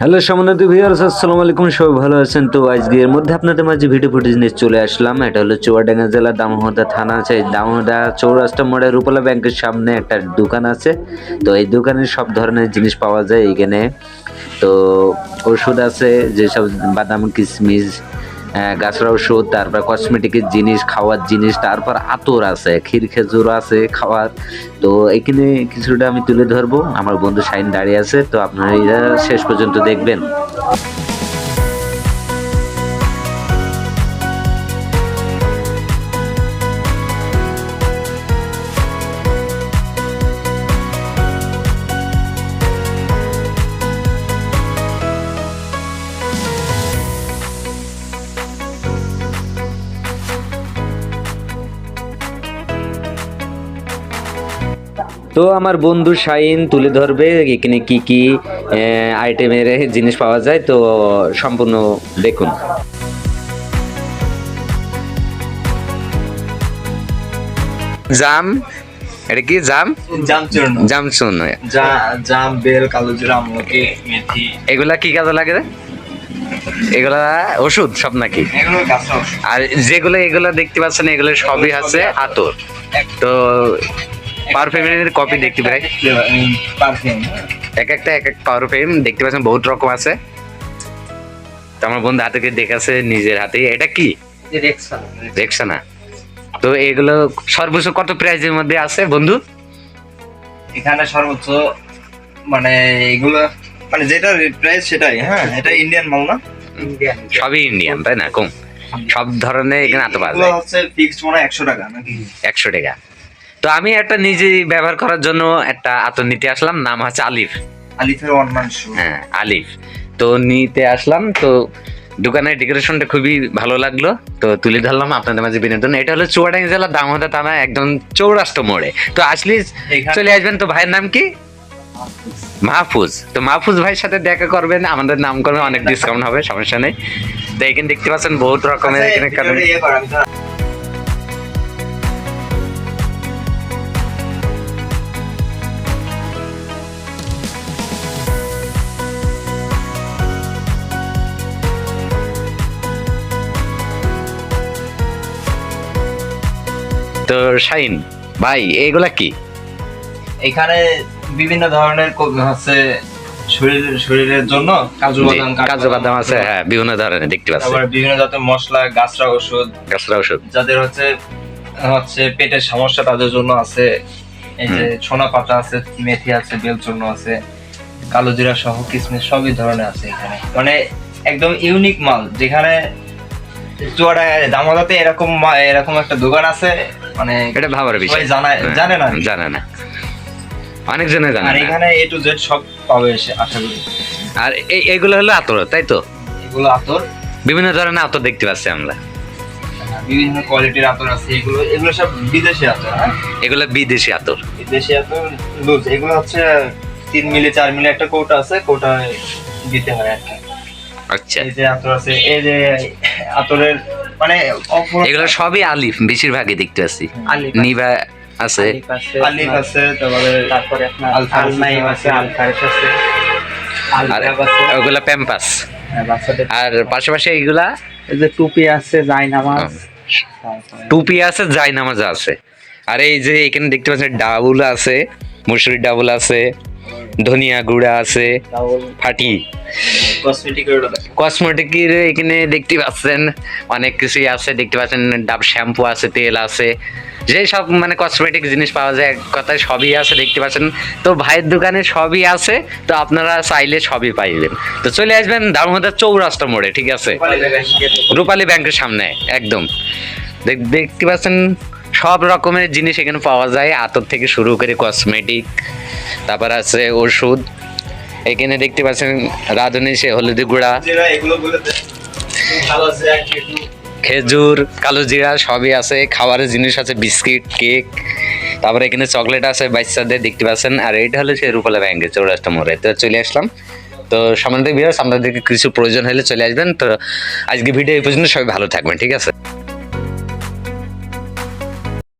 Hello সমন্বিত viewers আসসালামু আলাইকুম, সবাই ভালো আছেন? তো আজকে এর মধ্যে আপনাদের মাঝে ভিডিও ফুটেজ নিয়ে চলে আসলাম। এটা হলো চুয়াডাঙ্গা জেলা দামোহদা থানা আছে। দামোহদা চৌরাস্তা মোড়ে রূপলা ব্যাংকের সামনে একটা দোকান আছে। তো এই দোকানে সব ধরনের জিনিস পাওয়া যায় এখানে তো ওষুধ আছে, যেসব বাদাম কিশমিশ গাছড়া ওষুধ তারপর কসমেটিকের জিনিস, খাওয়ার জিনিস, তারপর আতর আছে, ক্ষীর খেজুর আছে খাওয়ার। তো এখানে কিছুটা আমি তুলে ধরবো। আমার বন্ধু সাইন দাঁড়িয়ে আছে, তো আপনারা শেষ পর্যন্ত দেখবেন। তো আমার বন্ধু শাইন তুলে ধরবে এখানে কি কি আইটেমের জিনিস পাওয়া যায় তো সম্পূর্ণ দেখুন। জাম এটা কি জাম? জামচূর্ণ। জামসুন জা- জাম বেল কালো জিরা আমলকি মেথি। এগুলা কি কাজে লাগে এগুলা ওষুধ সব নাকি। আর যেগুলো এগুলো দেখতে পাচ্ছেন এগুলো সবই আছে আতর। তো পারফিউমের কপি দেখতে পাই। এক একটা এক এক পারফিউম দেখতে পাচ্ছেন বহুত রকম আছে। তো আমার বন্ধু হাতে দেখাছে নিজের হাতে। এটা কি? রেক্সানা তো এগুলো সর্বোচ্চ কত প্রাইজের মধ্যে আছে বন্ধু? এখানে সর্বোচ্চ মানে এগুলো মানে যেটা প্রাইস সেটাই হ্যাঁ? এটা ইন্ডিয়ান মাল না? সবই ইন্ডিয়ান তাই না? কম। সব ধরনের এখানে আতো পাওয়া যায়। হচ্ছে ফিক্সড মানে একশো টাকা নাকি? একশো টাকা। তো আমি একটা নিজে ব্যবহার করার জন্য একটা আতর নিতে আসলাম নাম হচ্ছে আলিফ। আলিফের ওয়ান মান শু হ্যাঁ আলিফ। তো নিতে আসলাম তো দোকানের ডেকোরেশনটা খুবই ভালো লাগল। তো তুলে ধরলাম আপনাদের মাঝে বিনোদন। এটা হলো চুয়াডাঙ্গা জেলার দামোদা থানা একদম চৌরাস্ত মোড়ে। তো আসলে চলে আসবেন তো ভাইয়ের নাম কি? মাহফুজ। তো মাহফুজ ভাইয়ের সাথে দেখা করবেন আমাদের নাম করবেন অনেক ডিসকাউন্ট হবে সমস্যা নেই। তো এখানে দেখতে পাচ্ছেন বহুত রকমের আচ্ছা, এখানে তো- শাইন ভাই এগুলা কি? এখানে বিভিন্ন ধরনের হচ্ছে শরীরের শরীরের জন্য কাজু বাদাম কাজু বাদাম আছে হ্যাঁ বিভিন্ন ধরনের দেখতে পাচ্ছেন তারপরে বিভিন্ন জাতের মশলা গাছরা ওষুধ। গাছরা ওষুধ। যাদের হচ্ছে হচ্ছে পেটের সমস্যা তাদের জন্য আছে এই যে ছোনা পাতা আছে মেথি আছে বেল চূর্ণ আছে কালো জিরা সহ কিসমিস সবই ধরনের আছে এখানে। মানে একদম ইউনিক মাল যেখানে চুয়াডাঙ্গায় দামোদাতে এরকম এরকম একটা দোকান আছে মানে এটা ভাবার বিষয়। জানায় হ্যাঁ, জানে না। জানে না। অনেক জনে জানে আর এখানে এ টু জেড সব পাবে এসে আশা করি। আর এই এগুলো হলো আতর তাই তো? এগুলো আতর। বিভিন্ন ধরনের আতর দেখতে পাচ্ছি আমরা। বিভিন্ন কোয়ালিটির আতর আছে। এগুলো এগুলো সব বিদেশি আতর হ্যাঁ? এগুলো বিদেশি আতর। বিদেশি আতর লুজ এগুলো হচ্ছে তিন মিলি চার মিলি একটা কৌটা আছে। কৌটায় দিতে হয় আর কি। আচ্ছা। এই যে আতর আছে এই যে আতরের মানে এগুলো সবই আলিফ বেশিরভাগই দেখতে পাচ্ছি আলিফ নিভা আছে। আলিফ আছে তারপরে তারপরে আপনার আছে আছে। আলফারেস আছে আর ওগুলা প্যাম্পাস। হ্যাঁ, আর পাশাপাশি এগুলা এই যে টুপি আছে জায়নামাজ টুপি আছে জাই নামাজ আছে। আর এই যে এখানে দেখতে পাচ্ছেন ডাবুল আছে মুসুরি ডাবুল আছে। ধনিয়া গুঁড়া আছে ফাটি। কসমেটিকের এখানে দেখতে পাচ্ছেন অনেক কিছুই আছে দেখতে পাচ্ছেন ডাব শ্যাম্পু আছে তেল আছে। যে সব মানে কসমেটিক জিনিস পাওয়া যায় এক কথায় সবই আছে দেখতে পাচ্ছেন। তো ভাইয়ের দোকানে সবই আছে তো আপনারা চাইলে সবই পাইবেন। তো চলে আসবেন দামোদর চৌরাস্তা মোড়ে ঠিক আছে? রূপালী ব্যাংকের সামনে একদম। দেখতে পাচ্ছেন সব রকমের জিনিস এখানে পাওয়া যায়। আতর থেকে শুরু করে কসমেটিক তারপর আছে ওষুধ। এখানে দেখতে পাচ্ছেন রাঁধুনি সে হলুদি গুঁড়া। খেজুর কালো জিরা সবই আছে। খাবারের জিনিস আছে বিস্কিট কেক। তারপরে এখানে চকলেট আছে বাচ্চাদের দেখতে পাচ্ছেন। আর এটা হলো সে রূপালা ব্যাংকের চৌরাস্তা মোড়ে। তো চলে আসলাম। তো সামনে বিয়ার্স আপনাদেরকে কিছু প্রয়োজন হলে চলে আসবেন। তো আজকে ভিডিও এই পর্যন্ত সবাই ভালো থাকবেন ঠিক আছে?